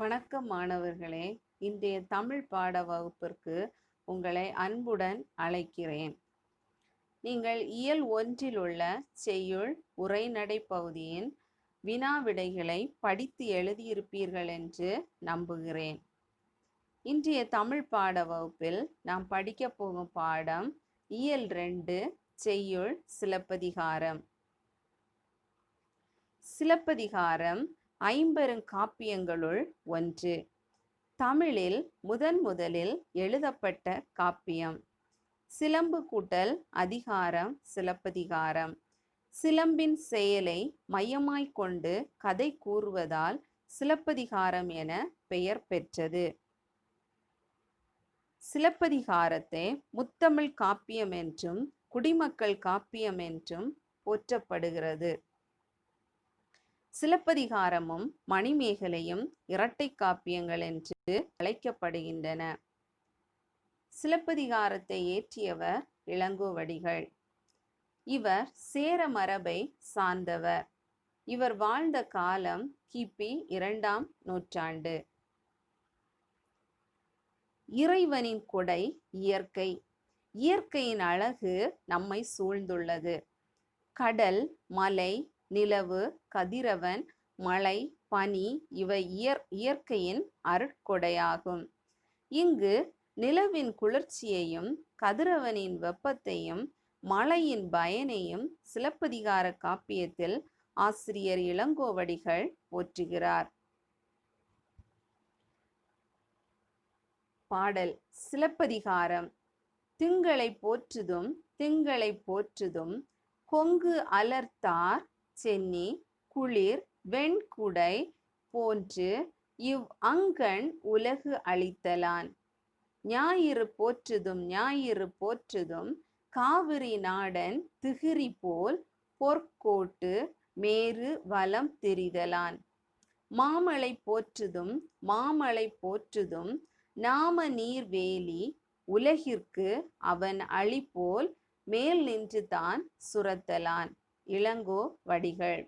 வணக்கம் மாணவர்களே. இன்றைய தமிழ் பாட வகுப்பிற்கு உங்களை அன்புடன் அழைக்கிறேன். நீங்கள் இயல் ஒன்றில் உள்ள செய்யுள் உரைநடை பகுதியின் வினா விடைகளை படித்து எழுதியிருப்பீர்கள் என்று நம்புகிறேன். இன்றைய தமிழ் பாட வகுப்பில் நாம் படிக்கப் போகும் பாடம் இயல் ரெண்டு செய்யுள் சிலப்பதிகாரம். சிலப்பதிகாரம் ஐம்பெருங்காப்பியங்களுள் ஒன்று. தமிழில் முதன் முதலில் எழுதப்பட்ட காப்பியம். சிலம்பு கூட்டல் அதிகாரம் சிலப்பதிகாரம். சிலம்பின் செயலை மையமாய்க் கொண்டு கதை கூறுவதால் சிலப்பதிகாரம் என பெயர் பெற்றது. சிலப்பதிகாரத்தை முத்தமிழ் காப்பியம் என்றும் குடிமக்கள் காப்பியம் என்றும் போற்றப்படுகிறது. சிலப்பதிகாரமும் மணிமேகலையும் இரட்டை காப்பியங்கள் என்று அழைக்கப்படுகின்றன. சிலப்பதிகாரத்தை ஏற்றியவர் இளங்கோவடிகள். இவர் சேர மரபை சார்ந்தவர். இவர் வாழ்ந்த காலம் கிபி இரண்டாம் நூற்றாண்டு. இறைவனின் கொடை இயற்கை. இயற்கையின் அழகு நம்மை சூழ்ந்துள்ளது. கடல் மலை நிலவு கதிரவன் மழை பனி இவை இயற் இயற்கையின் அருட்கொடையாகும். இங்கு நிலவின் குளிர்ச்சியையும் கதிரவனின் வெப்பத்தையும் மழையின் பயனையும் சிலப்பதிகார காப்பியத்தில் ஆசிரியர் இளங்கோவடிகள் போற்றுகிறார். பாடல் சிலப்பதிகாரம். திங்களை போற்றுதும் திங்களை போற்றுதும் கொங்கு அலர்த்தார் சென்னி குளிர் வெண்குடை போன்று இவ் அங்கண் உலகு அளித்தலான். ஞாயிறு போற்றுதும் ஞாயிறு போற்றுதும் காவிரி நாடன் திகிரி போல் பொற்கோட்டு மேரு வலம் திரிதலான். மாமலை போற்றுதும் மாமலை போற்றுதும் நாம நீர்வேலி உலகிற்கு அவன் அழிப்போல் மேல் நின்று தான் சுரத்தலான். இளங்கோ வடிகள்.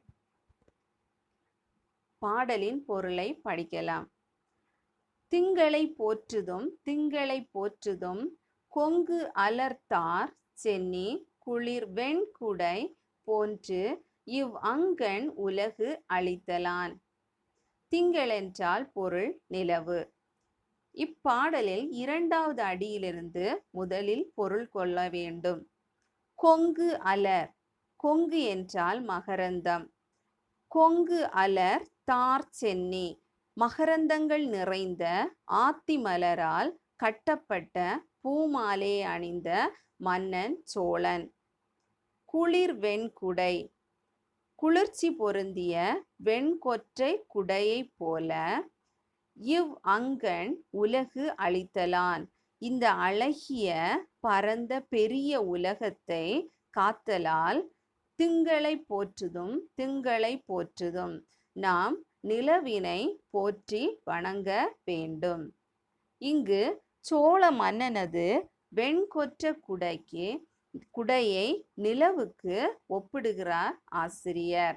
பாடலின் பொருளை படிக்கலாம். திங்களை போற்றுதும் திங்களை போற்றுதும் கொங்கு அலர்த்தார் சென்னி குளிர் வெண்குடை போன்று இவ் அங்கண் உலகு அளித்தலான். திங்களென்றால் பொருள் நிலவு. இப்பாடலில் இரண்டாவது அடியிலிருந்து முதலில் பொருள் கொள்ள வேண்டும். கொங்கு அலர் கொங்கு என்றால் மகரந்தம். கொங்கு அலர் தார் சென்னி. மகரந்தங்கள் நிறைந்த ஆத்தி மலரால் கட்டப்பட்ட பூமாலை அணிந்த மன்னன் சோழன். குளிர் வெண்குடை. குளிர்ச்சி பொருந்திய வெண்கொற்றை குடையைப் போல இவ் அங்கன் உலகு அளித்தலான் இந்த அழகிய பரந்த பெரிய உலகத்தை காத்தலால் திங்களை போற்றுதும் திங்களை போற்றுதும். நாம் நிலவினை போற்றி வணங்க வேண்டும். இங்கு சோழ மன்னனது வெண்கொற்ற குடைக்கு குடையை நிலவுக்கு ஒப்பிடுகிறார் ஆசிரியர்.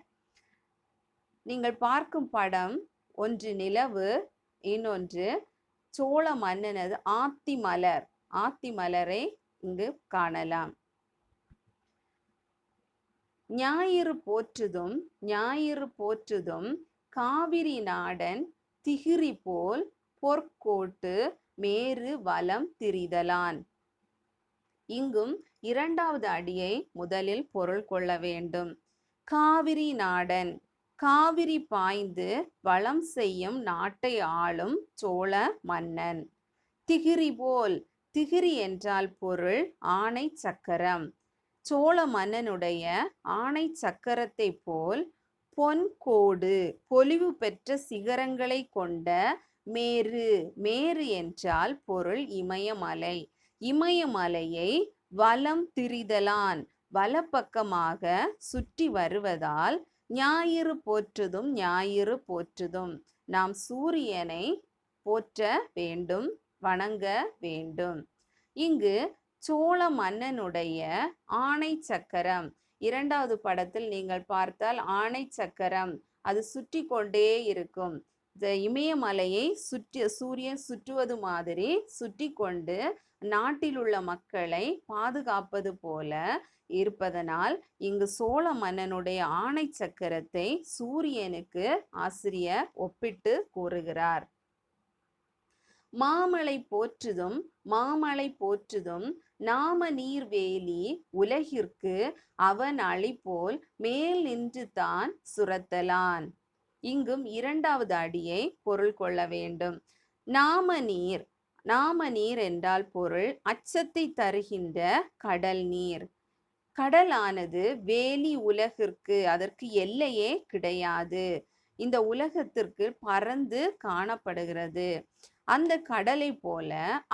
நீங்கள் பார்க்கும் படம் ஒன்று நிலவு இன்னொன்று சோழ மன்னனது ஆத்தி மலர் ஆத்தி மலரை இங்கு காணலாம். ஞாயிறு போற்றுதும் ஞாயிறு போற்றுதும் காவிரி நாடன் திகிரி போல் பொற்கோட்டு மேரு வலம் திரிதலான். இங்கும் இரண்டாவது அடியை முதலில் பொருள் கொள்ள வேண்டும். காவிரி நாடன் காவிரி பாய்ந்து வளம் செய்யும் நாட்டை ஆளும் சோழ மன்னன். திகிரி போல் திகிரி என்றால் பொருள் ஆணை சக்கரம். சோழ மன்னனுடைய ஆணை சக்கரத்தை போல் பொன் கோடு பொலிவு பெற்ற சிகரங்களை கொண்ட மேரு மேரு என்றால் பொருள் இமயமலை. இமயமலையை வலம் திரிதலான் வலப்பக்கமாக சுற்றி வருவதால் ஞாயிறு போற்றுதும் ஞாயிறு போற்றுதும். நாம் சூரியனை போற்ற வேண்டும் வணங்க வேண்டும். இங்கு சோழ மன்னனுடைய ஆணை சக்கரம். இரண்டாவது படத்தில் நீங்கள் பார்த்தால் ஆணை சக்கரம். அது சுற்றி கொண்டே இருக்கும். இந்த இமயமலையை சுற்றி சூரியன் சுற்றுவது மாதிரி சுற்றி கொண்டு நாட்டில் உள்ள மக்களை பாதுகாப்பது போல இருப்பதனால் இங்கு சோழ மன்னனுடைய ஆணை சக்கரத்தை சூரியனுக்கு ஆசிரியர் ஒப்பிட்டு கூறுகிறார். மாமலை போற்றுதும் மாமலை போற்றுதும் நாம நீர்வேலி உலகிற்கு அவன் அழிப்போல் மேல் நின்று தான் சுரத்தலான். இங்கும் இரண்டாவது அடியை பொருள் கொள்ள வேண்டும். நாம நீர் நாம நீர் என்றால் பொருள் அச்சத்தை தருகின்ற கடல் நீர். கடலானது வேலி உலகிற்கு அதற்கு எல்லையே கிடையாது. இந்த உலகத்திற்கு பறந்து காணப்படுகிறது. அந்த கடலை போல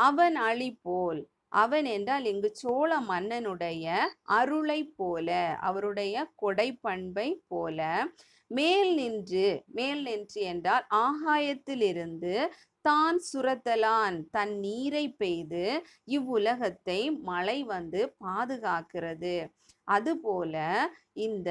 அவன் அழி போல் அவன் என்றால் இங்கு சோழ மன்னனுடைய அருளை போல அவருடைய கொடை பண்பை போல மேல் நின்று மேல் நின்று என்றால் ஆகாயத்திலிருந்து தான் சுரத்தலான் தன் நீரை பெய்து இவ்வுலகத்தை மழை வந்து பாதுகாக்கிறது. அதுபோல இந்த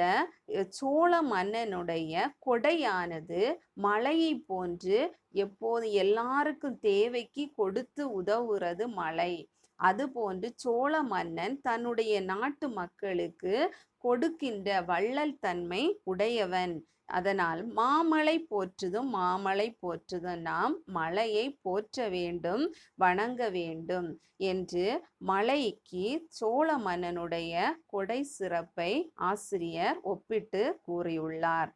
சோழ மன்னனுடைய கொடையானது மழையை போன்று எப்போது எல்லாருக்கும் தேவைக்கு கொடுத்து உதவுறது மழை அதுபோன்று சோழ மன்னன் தன்னுடைய நாட்டு மக்களுக்கு கொடுக்கின்ற வள்ளல் தன்மை உடையவன். அதனால் மாமலை போற்றுதும் மாமலை போற்றுதும் நாம் மலையை போற்ற வேண்டும் வணங்க வேண்டும் என்று மலைக்கு சோழ மன்னனுடைய கொடை சிறப்பை ஆசிரியர் ஒப்பிட்டு கூறியுள்ளார்.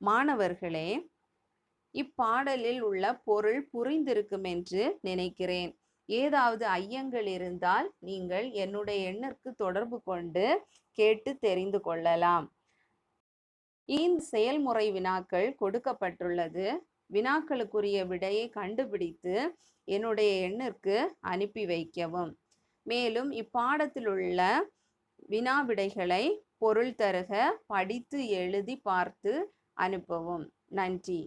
மாணவர்களே இப்பாடலில் உள்ள பொருள் புரிந்திருக்கும் என்று நினைக்கிறேன். ஏதாவது ஐயங்கள் இருந்தால் நீங்கள் என்னுடைய எண்ணிற்கு தொடர்பு கொண்டு கேட்டு தெரிந்து கொள்ளலாம். இந்த செயல்முறை வினாக்கள் கொடுக்கப்பட்டுள்ளது. வினாக்களுக்குரிய விடையை கண்டுபிடித்து என்னுடைய எண்ணிற்கு அனுப்பி வைக்கவும். மேலும் இப்பாடத்தில் உள்ள வினா விடைகளை பொருள் தருக படித்து எழுதி பார்த்து அனுப்பவும். நன்றி.